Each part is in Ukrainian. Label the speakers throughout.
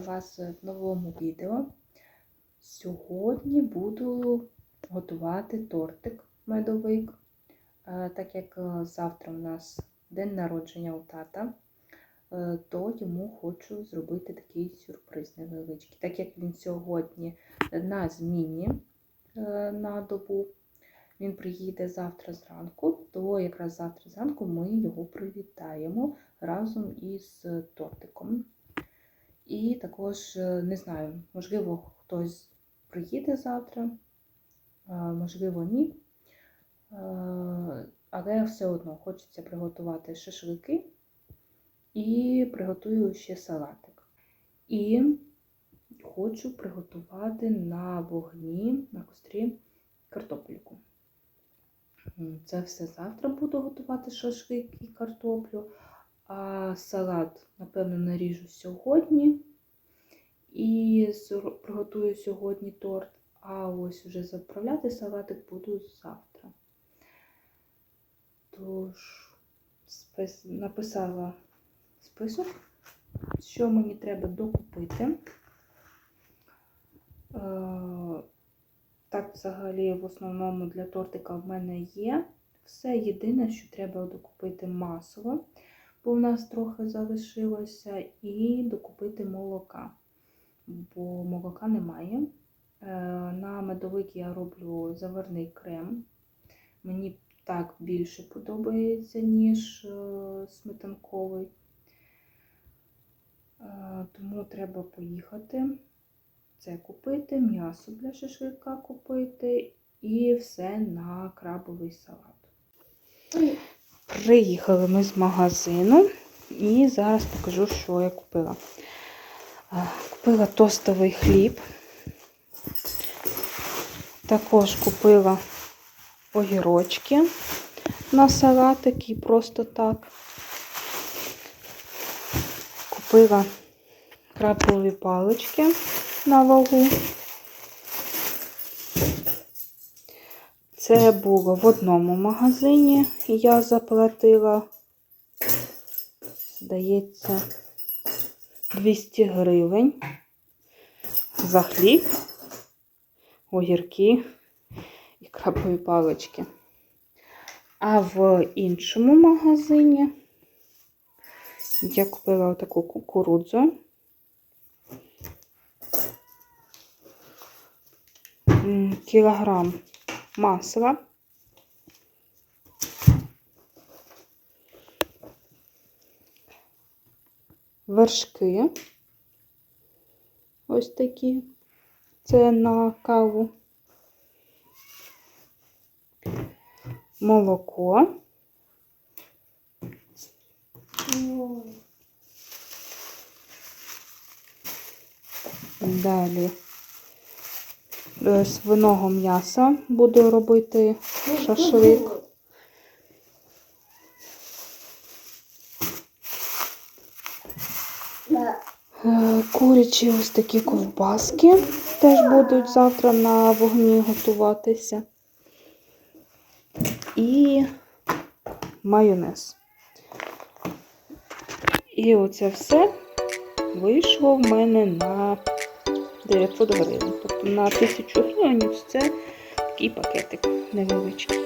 Speaker 1: Вас в новому відео. Сьогодні буду готувати тортик медовик, Е, так як е, завтра у нас день народження у тата, е, то йому хочу зробити такий сюрприз невеличкий. Так як він сьогодні на зміні на добу, він приїде завтра зранку, то якраз завтра зранку ми його привітаємо разом із тортиком. І також е, не знаю, можливо, хтось приїде завтра, можливо, ні. Але все одно хочеться приготувати шашлики і приготую ще салатик. І хочу приготувати на вогні, на кострі картопельку. Це все завтра буду готувати шашлик і картоплю. А салат, напевно, наріжу сьогодні. І приготую сьогодні торт. А ось вже заправляти салатик буду завтра. Тож, спис... написала список, що мені треба докупити. Так, взагалі, в основному для тортика в мене є. Все єдине, що треба докупити масло, бо в нас трохи залишилося, і докупити молока, бо молока немає. Е, На медовик я роблю заварний крем. Мені так більше подобається, ніж е, сметанковий. Е, Тому треба поїхати це купити, м'ясо для шашлика купити і все на крабовий салат. Приїхали ми з магазину і зараз покажу, що я купила. Купила тостовий хліб. Також купила огірочки на салатик і просто так. Купила крабові палички на вагу. Це було в одному магазині. Я заплатила, здається, 200 гривень за хліб, огірки і крабові палички. А в іншому магазині я купила отаку кукурудзу. Кілограм масла. Вершки. Ось такі. Це на каву. Молоко. Далі свиного м'яса буду робити шашлик. Е, Курячі ось такі ковбаски теж будуть завтра на вогні готуватися. І майонез. І оце все вийшло в мене на 900 гривень. Тобто на 1000 гривень це такий пакетик невеличкий.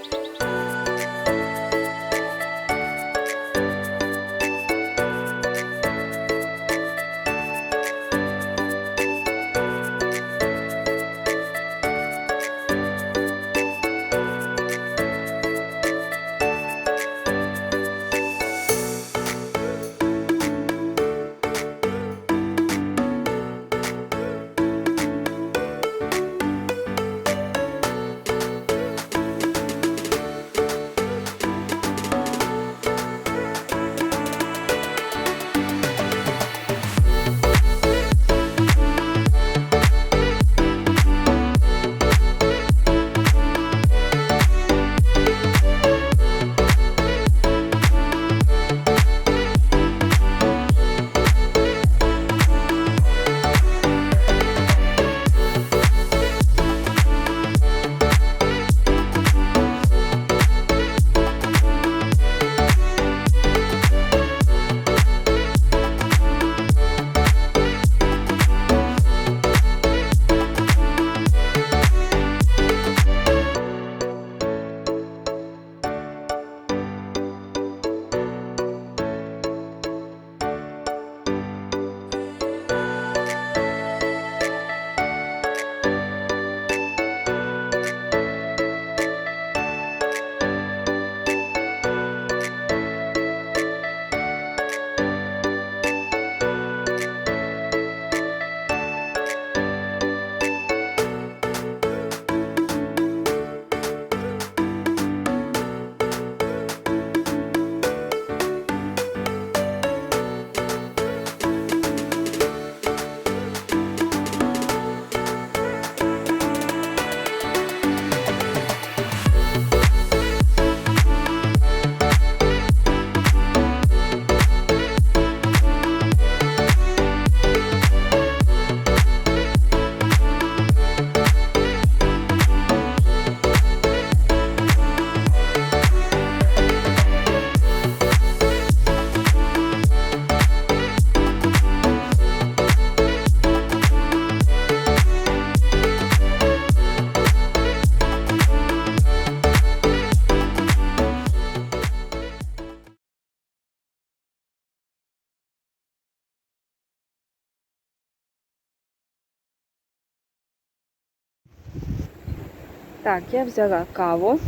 Speaker 1: Так, я взяла каву.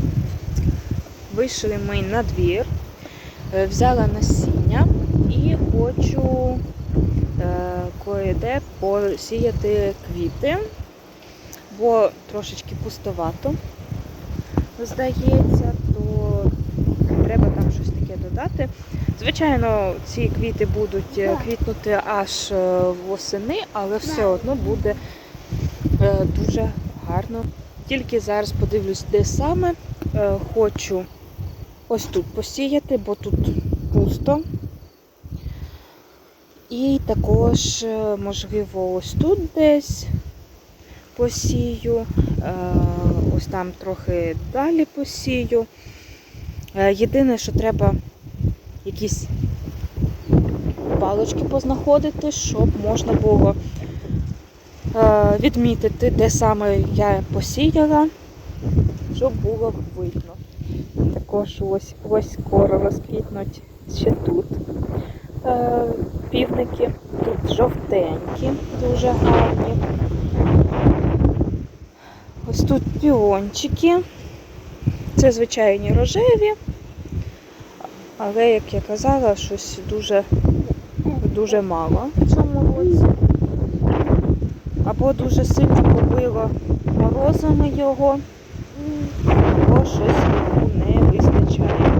Speaker 1: Вийшли ми на двір, е, взяла насіння і хочу е, кое-де посіяти квіти, бо трошечки пустовато, здається, то треба там щось таке додати. Звичайно, ці квіти будуть е, квітнути аж восени, але все одно буде дуже гарно. Тільки зараз подивлюсь, де саме Е, хочу ось тут посіяти, бо тут пусто. І також, е, можливо, ось тут десь посію, е, ось там трохи далі посію. Єдине, що треба якісь палочки познаходити, щоб можна було відмітити, де саме я посіяла, щоб було видно. Також ось ось скоро розквітнуть ще тут е, півники. Тут жовтенькі, дуже гарні. Ось тут піончики. Це звичайні рожеві, але, як я казала, щось дуже, дуже мало в цьому році. Або дуже сильно побило морозами його, або щось не вистачає.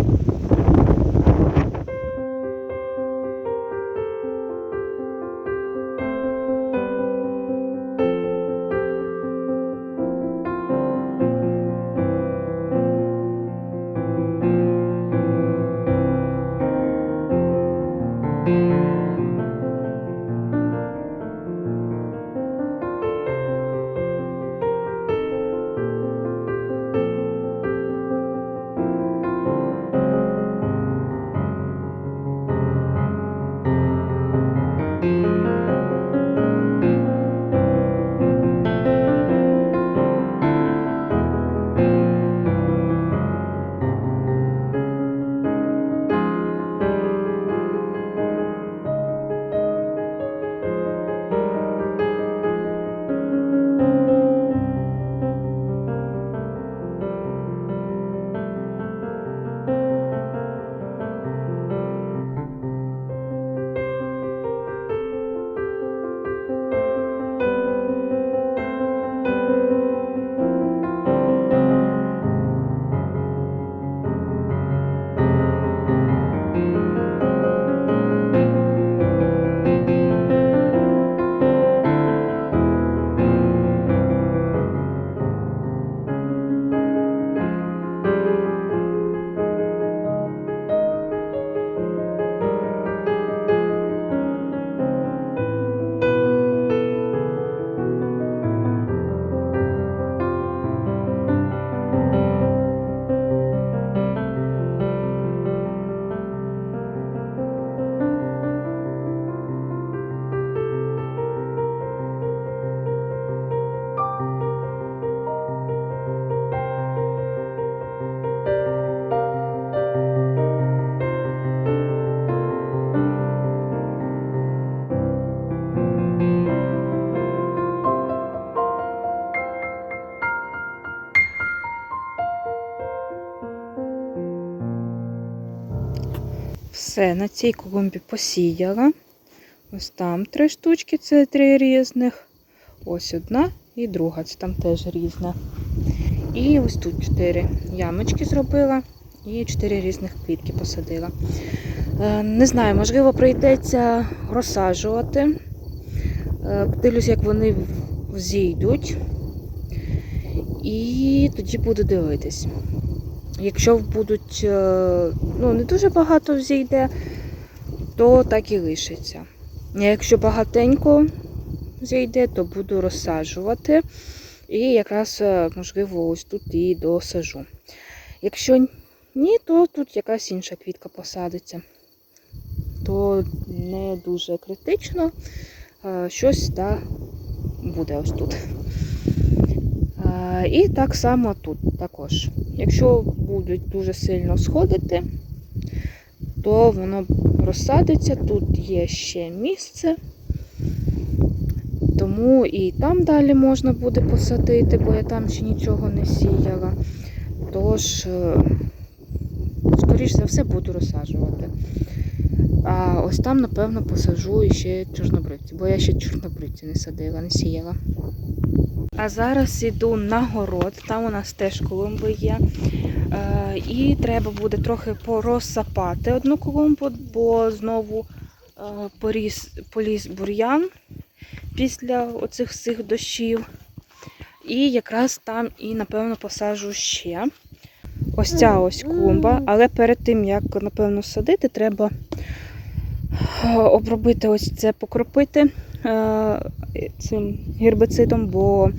Speaker 1: Все, на цій клумбі посіяла. Ось там три штучки, це три різних. Ось одна і друга, це там теж різна. І ось тут чотири ямочки зробила і чотири різних квітки посадила. Е, Не знаю, можливо, прийдеться розсаджувати. Е, Подивлюсь, як вони зійдуть. І тоді буду дивитись. Якщо будуть е, ну, не дуже багато взійде, то так і лишиться. Якщо багатенько зійде, то буду розсаджувати. І якраз, е, можливо, ось тут і досажу. Якщо ні, то тут якась інша квітка посадиться. То не дуже критично. Е, Щось та буде ось тут. І так само тут також. Якщо будуть дуже сильно сходити, то воно розсадиться. Тут є ще місце. Тому і там далі можна буде посадити, бо я там ще нічого не сіяла. Тож, е, скоріш за все, буду розсаджувати. А ось там, напевно, посаджу іще чорнобривці, бо я ще чорнобривці не садила, не сіяла. А зараз йду на город, там у нас теж клумби є. Е, і треба буде трохи порозсапати одну клумбу, бо знову е, поріс, поліз бур'ян після оцих всіх дощів. І якраз там і, напевно, посаджу ще. Ось ця ось клумба. Але перед тим, як, напевно, садити, треба е, обробити ось це, покропити цим гербицидом, бо е,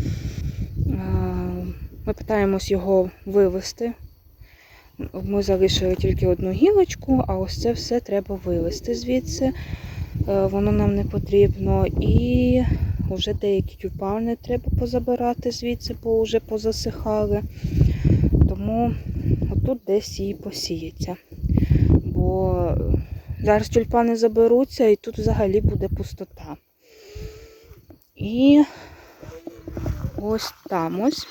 Speaker 1: ми питаємось його вивести. Ми залишили тільки одну гілочку, а ось це все треба вивести звідси. Е, Воно нам не потрібно. І вже деякі тюльпани треба позабирати звідси, бо вже позасихали. Тому отут десь і посіється. Бо зараз тюльпани заберуться і тут взагалі буде пустота. І ось там ось.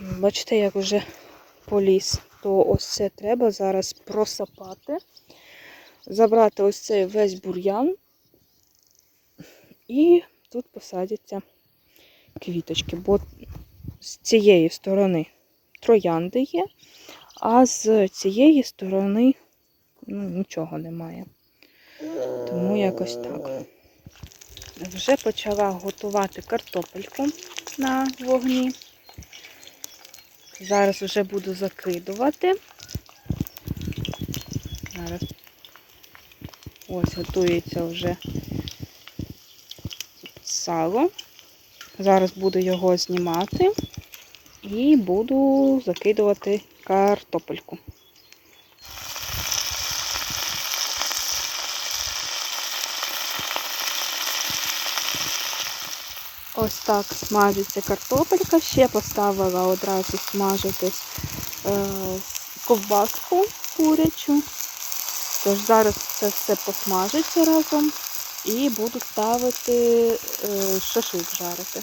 Speaker 1: Бачите, як вже поліз, то ось це треба зараз просапати, забрати ось цей весь бур'ян, і тут посадяться квіточки, бо з цієї сторони троянди є, а з цієї сторони ну, нічого немає. Тому якось так. Вже почала готувати картопельку на вогні. Зараз вже буду закидувати. Зараз ось готується вже сало. Зараз буду його знімати і буду закидувати картопельку. Ось так смажиться картопелька. Ще поставила одразу смажитись е, ковбаску курячу. Тож зараз це все посмажиться разом і буду ставити е, шашлик жарити.